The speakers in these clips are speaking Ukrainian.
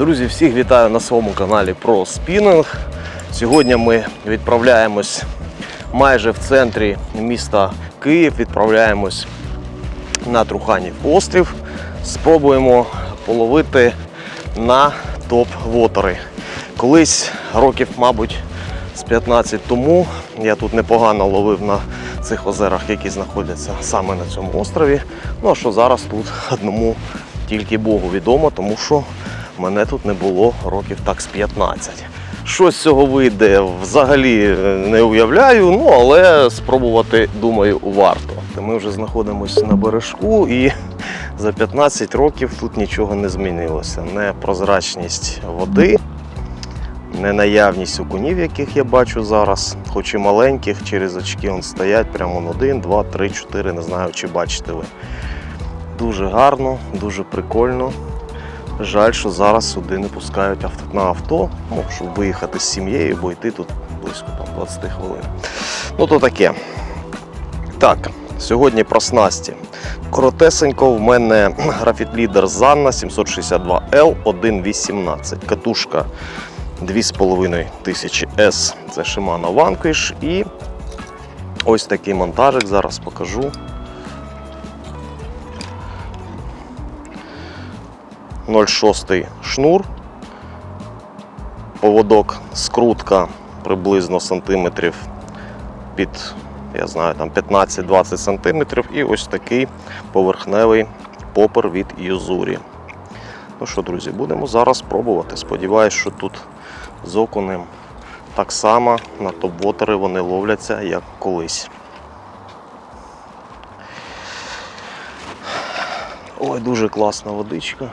Друзі, всіх вітаю на своєму каналі про спінінг. Сьогодні ми відправляємось майже в центрі міста Київ. Відправляємось на Труханів острів. Спробуємо половити на топ-вотери. Колись років, мабуть, з 15 тому я тут непогано ловив на цих озерах, які знаходяться саме на цьому острові. Ну а що зараз тут одному тільки Богу відомо, тому що мене тут не було років так з 15. Що з цього вийде, взагалі е, не уявляю, ну але спробувати, думаю, варто. Ми вже знаходимося на бережку і за 15 років тут нічого не змінилося. Не прозрачність води, не наявність окунів, яких я бачу зараз, хоч і маленьких, через очки он стоять прямо он один, два, три, чотири, не знаю, чи бачите ви. Дуже гарно, дуже прикольно. Жаль, що зараз сюди не пускають авто на авто, ну, щоб виїхати з сім'єю, бо йти тут близько там, 20 хвилин. Ну то таке. Так, сьогодні про снасті. Коротесенько, в мене графіт-лідер Занна 762L 1.18. Катушка 2500 S, це Shimano Vanquish. І ось такий монтажик, зараз покажу. 0,6 шнур, поводок скрутка приблизно сантиметрів під, я знаю, там 15-20 сантиметрів і ось такий поверхневий попер від Юзурі. Ну що, друзі, будемо зараз пробувати. Сподіваюсь, що тут з окунем так само на топ-вотери вони ловляться, як колись. Ой, дуже класна водичка.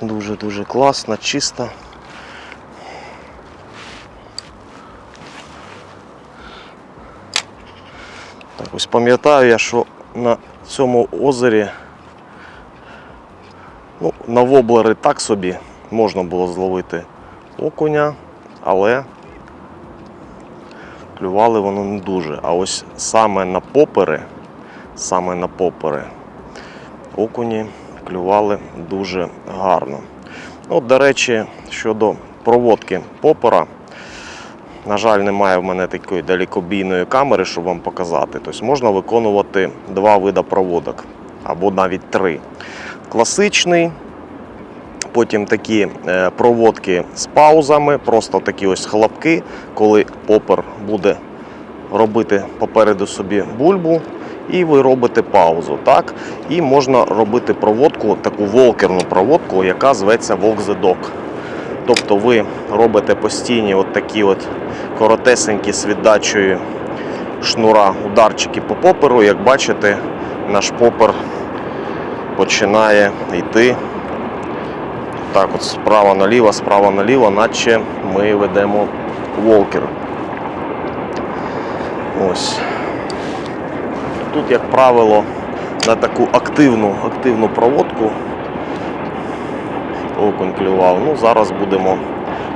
Дуже-дуже класна, чиста. Так, ось пам'ятаю я, що на цьому озері ну, на воблери так собі можна було зловити окуня, але клювали воно не дуже. А ось саме на попери, саме на попери окуні клювали дуже гарно. От, до речі, щодо проводки попора, на жаль, немає в мене такої далекобійної камери, щоб вам показати. Тобто можна виконувати два види проводок або навіть три. Класичний, потім такі е, проводки з паузами, просто такі ось хлопки, коли попер буде робити попереду собі бульбу, і ви робите паузу. Так? І можна робити проводку, таку волкерну проводку, яка зветься Dog. Тобто ви робите постійні от такі от коротесенькі з віддачею шнура ударчики по поперу. Як бачите, наш попер починає йти так от справа наліво, справа наліво, наче ми ведемо волкер. Ось. Тут, як правило, на таку активну, активну проводку окунь клював. Ну, зараз будемо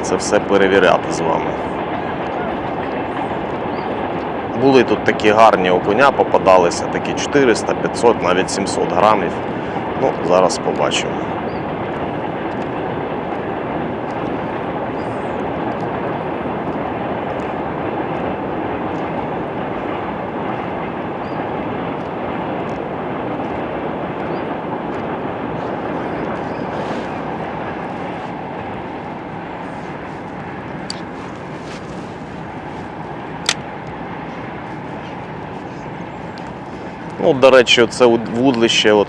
це все перевіряти з вами. Були тут такі гарні окуня, попадалися такі 400, 500, навіть 700 грамів. Ну, зараз побачимо. Ну, до речі, це вудлище, от,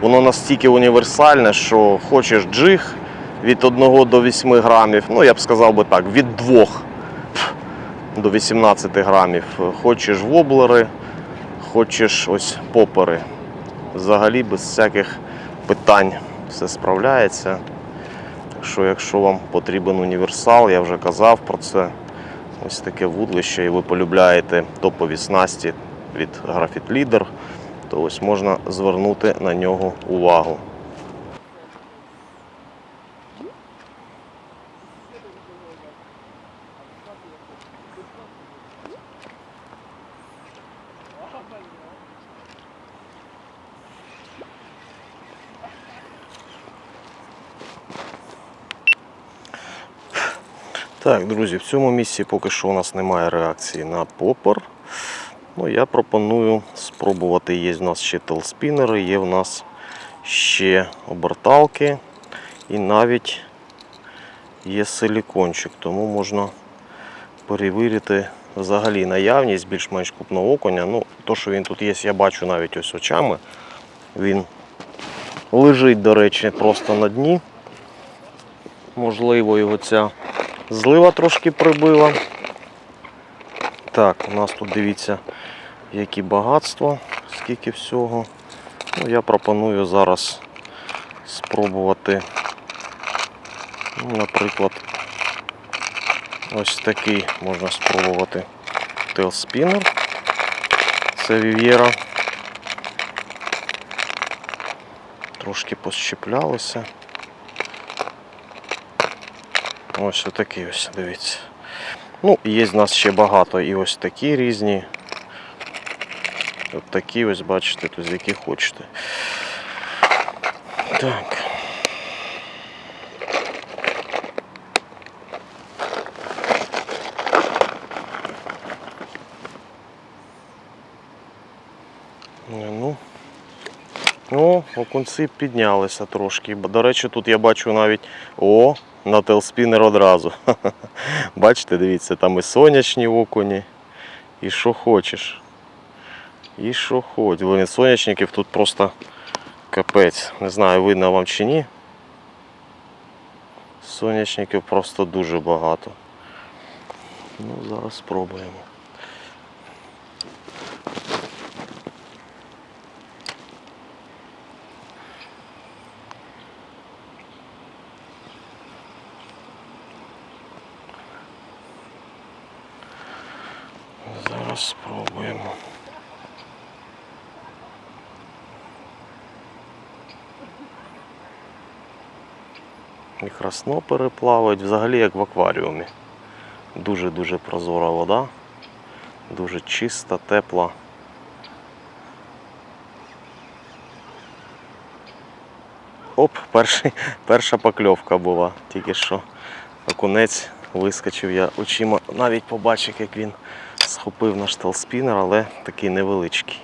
воно настільки універсальне, що хочеш джиг від 1 до 8 грамів, ну я б сказав би так, від 2 до 18 грамів. Хочеш воблери, хочеш ось попери. Взагалі без всяких питань все справляється. Так що, якщо вам потрібен універсал, я вже казав про це. Ось таке вудлище, і ви полюбляєте топові снасті від Graphit Leader, то ось можна звернути на нього увагу. Так, друзі, в цьому місці поки що у нас немає реакції на попор. Ну, я пропоную спробувати. Є в нас ще телспінери, є в нас ще оберталки і навіть є силікончик, тому можна перевірити взагалі наявність більш-менш крупного окуня. Ну, то, що він тут є, я бачу навіть ось очами. Він лежить, до речі, просто на дні. Можливо, його ця злива трошки прибила. Так, у нас тут дивіться, які багатства, скільки всього. Ну, я пропоную зараз спробувати, ну, наприклад, ось такий можна спробувати телспінер. Це Вів'єра. Трошки пощеплялися. Ось отакий ось, дивіться. Ну, є в нас ще багато і ось такі різні. От такі ось, бачите, тут які хочете. Так. Ну, ну, окунці піднялися трошки. До речі, тут я бачу навіть о, на телспінер одразу. Бачите, дивіться, там і сонячні окуні, і що хочеш. І що хоч. Блин, сонячників тут просто капець. Не знаю, видно вам чи ні. Сонячників просто дуже багато. Ну, зараз спробуємо. Зараз спробуємо. І красно переплавають, взагалі як в акваріумі. Дуже-дуже прозора вода, дуже чиста, тепла. Оп, перший, перша покльовка була, тільки що окунець вискочив, я очима навіть побачив, як він схопив наш телспінер, але такий невеличкий.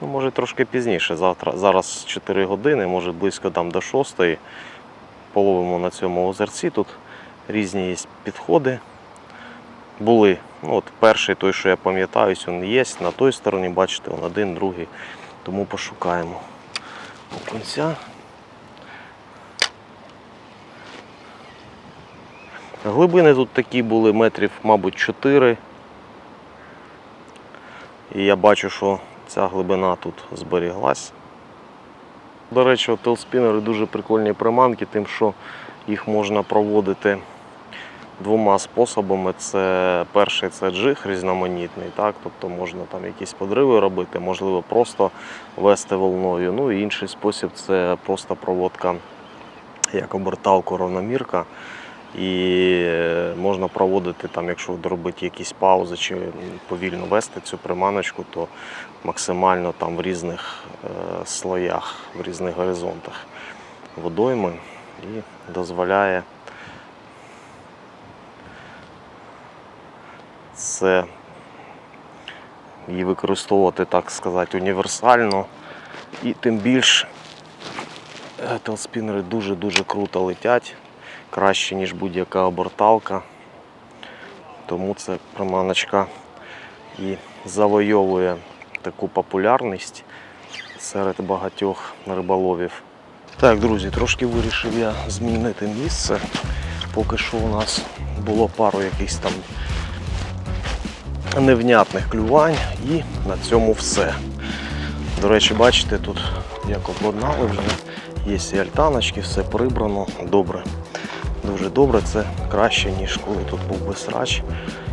Ну, може трошки пізніше. Завтра, зараз 4 години, може близько там до 6. Половимо на цьому озерці. Тут різні є підходи. Були. Ну, от перший той, що я пам'ятаю, він є. На той стороні, бачите, он один, другий. Тому пошукаємо окунця. Глибини тут такі були метрів, мабуть, 4. І я бачу, що ця глибина тут зберіглась. До речі, телспінери дуже прикольні приманки, тим, що їх можна проводити двома способами. Це перший це джиг різноманітний, так? тобто можна там якісь подриви робити, можливо, просто вести волною. Ну і інший спосіб це просто проводка як оберталку равномірка. І е, можна проводити там, якщо робити якісь паузи чи повільно вести цю приманочку, то максимально там в різних е, слоях, в різних горизонтах водойми і дозволяє це її використовувати, так сказати, універсально. І тим більш е, телспінери дуже-дуже круто летять краще, ніж будь-яка оберталка. Тому ця приманочка і завойовує таку популярність серед багатьох риболовів. Так, друзі, трошки вирішив я змінити місце. Поки що у нас було пару якихось там невнятних клювань і на цьому все. До речі, бачите, тут як обладнали вже, є і альтаночки, все прибрано, добре. Дуже добре, це краще, ніж коли тут був би срач.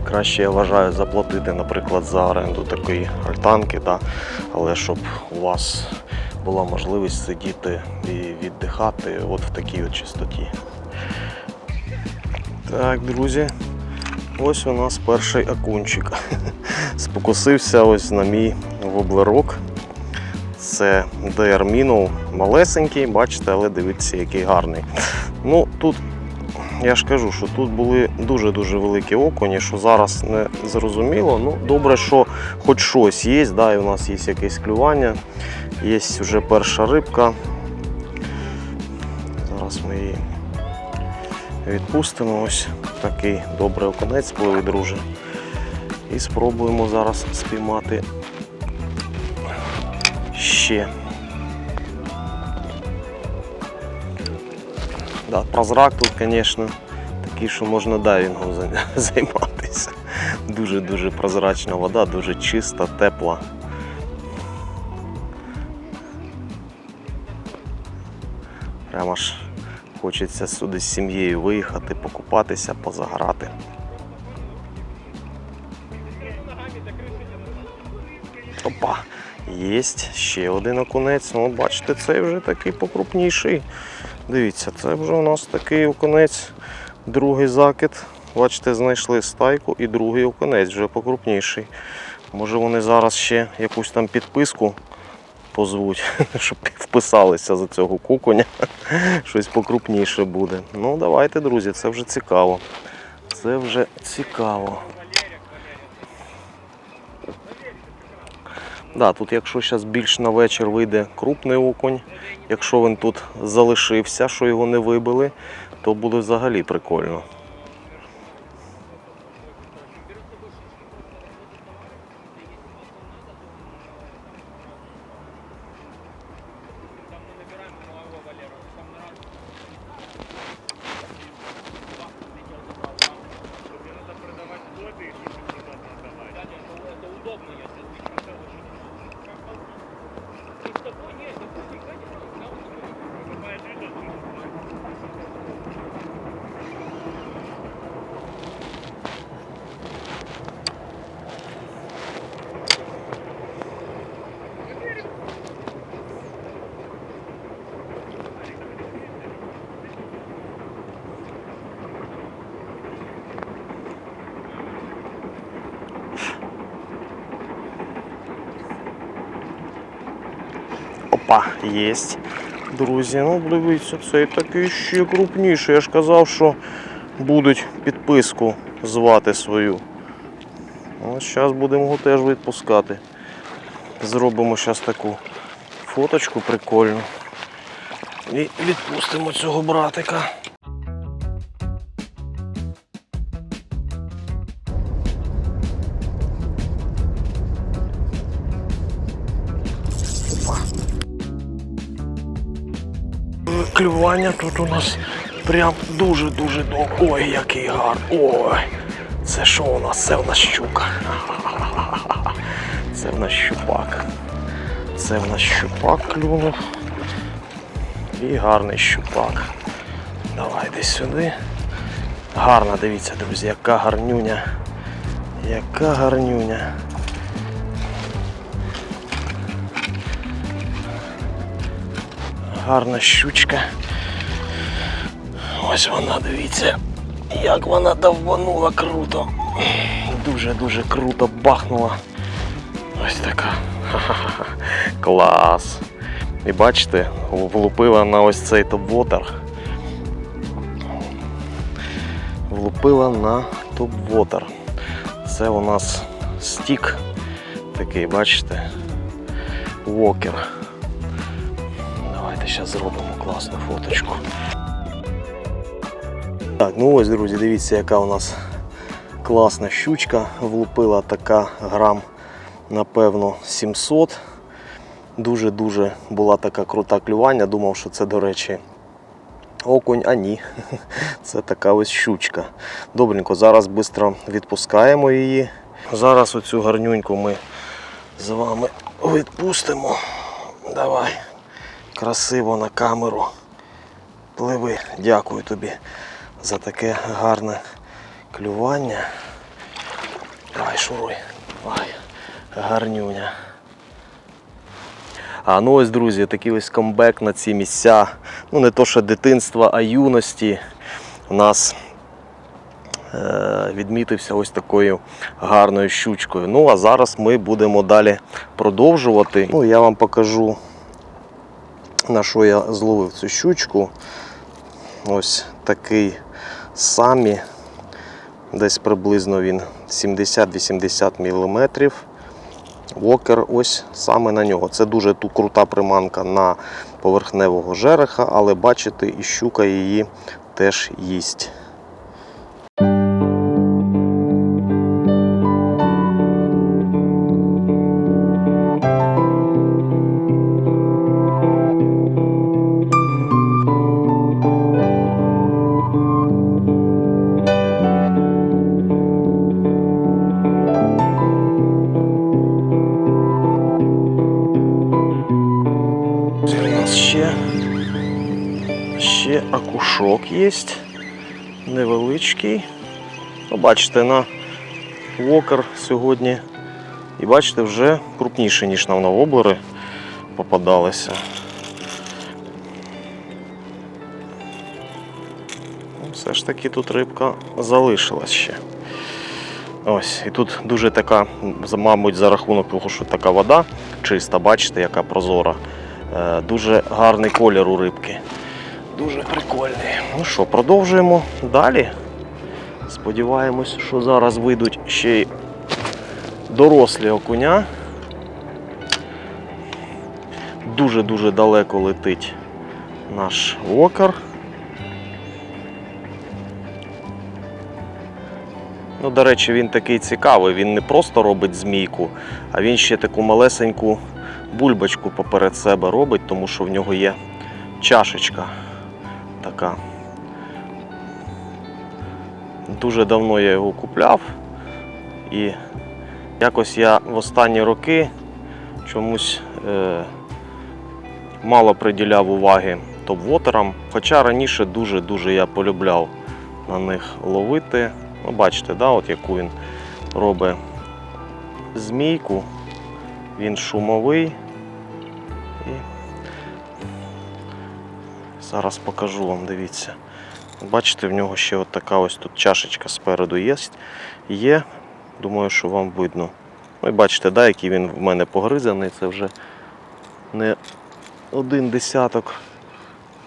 Краще я вважаю заплатити, наприклад, за оренду такої альтанки, да? але щоб у вас була можливість сидіти і віддихати от в такій от чистоті. Так, друзі, ось у нас перший окунчик. Спокусився ось на мій воблерок. Це DR Minnow, малесенький, бачите, але дивіться, який гарний. Ну, тут я ж кажу, що тут були дуже-дуже великі окуні, що зараз не зрозуміло. Ну, добре, що хоч щось є, да, і у нас є якесь клювання, є вже перша рибка. Зараз ми її відпустимо. Ось такий добрий окунець пливе, друже. І спробуємо зараз спіймати ще. Да, прозрак тут, звісно, такий, що можна дайвінгом зай- займатися. Дуже-дуже прозрачна вода, дуже чиста, тепла. Прямо ж хочеться сюди з сім'єю виїхати, покупатися, позаграти. Опа, єсть ще один окунець. Ну, бачите, цей вже такий покрупніший. Дивіться, це вже у нас такий окунець, другий закид. Бачите, знайшли стайку і другий окунець вже покрупніший. Може вони зараз ще якусь там підписку позвуть, щоб вписалися за цього куконя. Щось покрупніше буде. Ну давайте, друзі, це вже цікаво. Це вже цікаво. Да, тут якщо зараз більш на вечір вийде крупний окунь, якщо він тут залишився, що його не вибили, то буде взагалі прикольно. Єсть. Друзі, ну дивіться, цей такий ще крупніший. Я ж казав, що будуть підписку звати свою. Ось зараз будемо його теж відпускати. Зробимо зараз таку фоточку прикольну. І відпустимо цього братика. Клювання тут у нас прям дуже-дуже довго. Ой, який гар. Ой. Це що у нас? Це в нас щука. Це в нас щупак. Це в нас щупак клюнув. І гарний щупак. Давайте сюди. Гарна, дивіться, друзі, яка гарнюня. Яка гарнюня. Гарна щучка. Ось вона, дивіться, як вона довбанула круто. Дуже-дуже круто бахнула. Ось така. Ха-ха-ха. Клас. І бачите, влупила на ось цей топ-вотер. Влупила на топ-вотер. Це у нас стік такий, бачите? Вокер. Давайте зараз зробимо класну фоточку. Так, ну ось, друзі, дивіться, яка у нас класна щучка. Влупила така грам, напевно, 700. Дуже-дуже була така крута клювання. Думав, що це, до речі, окунь, а ні. Це така ось щучка. Добренько, зараз швидко відпускаємо її. Зараз оцю гарнюньку ми з вами відпустимо. Давай. Красиво на камеру. Пливи. Дякую тобі за таке гарне клювання. Давай, шуруй. Давай. Гарнюня. А ну ось, друзі, такий ось камбек на ці місця. Ну, не то, що дитинства, а юності. У нас е, відмітився ось такою гарною щучкою. Ну а зараз ми будемо далі продовжувати. Ну, я вам покажу, на що я зловив цю щучку. Ось такий самі. Десь приблизно він 70-80 мм. Вокер ось саме на нього. Це дуже ту крута приманка на поверхневого жереха, але бачите, і щука її теж їсть. Акушок є. Невеличкий. Ну, бачите, на вокер сьогодні. І бачите, вже крупніше, ніж нам на воблери попадалися. Ну, Все ж таки тут рибка залишилась ще. Ось, і тут дуже така, мабуть, за рахунок того, що така вода чиста, бачите, яка прозора. Е, Дуже гарний колір у рибки. Дуже прикольний. Ну що, продовжуємо далі. Сподіваємось, що зараз вийдуть ще й дорослі окуня. Дуже-дуже далеко летить наш вокер. Ну, до речі, він такий цікавий. Він не просто робить змійку, а він ще таку малесеньку бульбочку поперед себе робить, тому що в нього є чашечка така. Дуже давно я його купляв. І якось я в останні роки чомусь е, мало приділяв уваги топ-вотерам. Хоча раніше дуже-дуже я полюбляв на них ловити. Ну, бачите, да, от яку він робить змійку. Він шумовий. Зараз покажу вам, дивіться. Бачите, в нього ще от така ось тут чашечка спереду є. є. Думаю, що вам видно. Ну і бачите, да, який він в мене погризаний. Це вже не один десяток,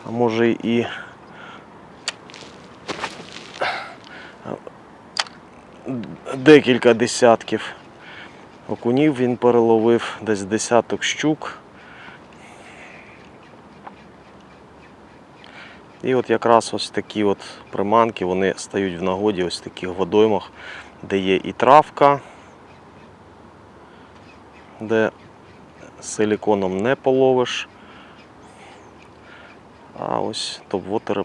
а може і декілька десятків окунів він переловив, десь десяток щук. І от якраз ось такі от приманки вони стають в нагоді ось в таких водоймах, де є і травка, де силіконом не половиш. А ось топ-вотери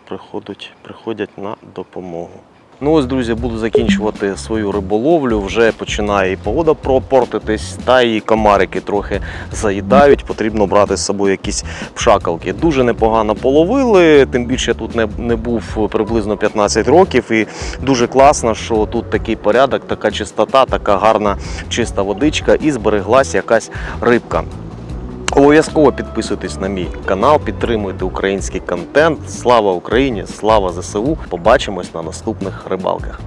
приходять, на допомогу. Ну ось, друзі, буду закінчувати свою риболовлю. Вже починає і погода пропортитись, та і комарики трохи заїдають. Потрібно брати з собою якісь пшакалки. Дуже непогано половили, тим більше тут не, не був приблизно 15 років. І дуже класно, що тут такий порядок, така чистота, така гарна чиста водичка і збереглась якась рибка. Обов'язково підписуйтесь на мій канал, підтримуйте український контент. Слава Україні! Слава ЗСУ! Побачимось на наступних рибалках.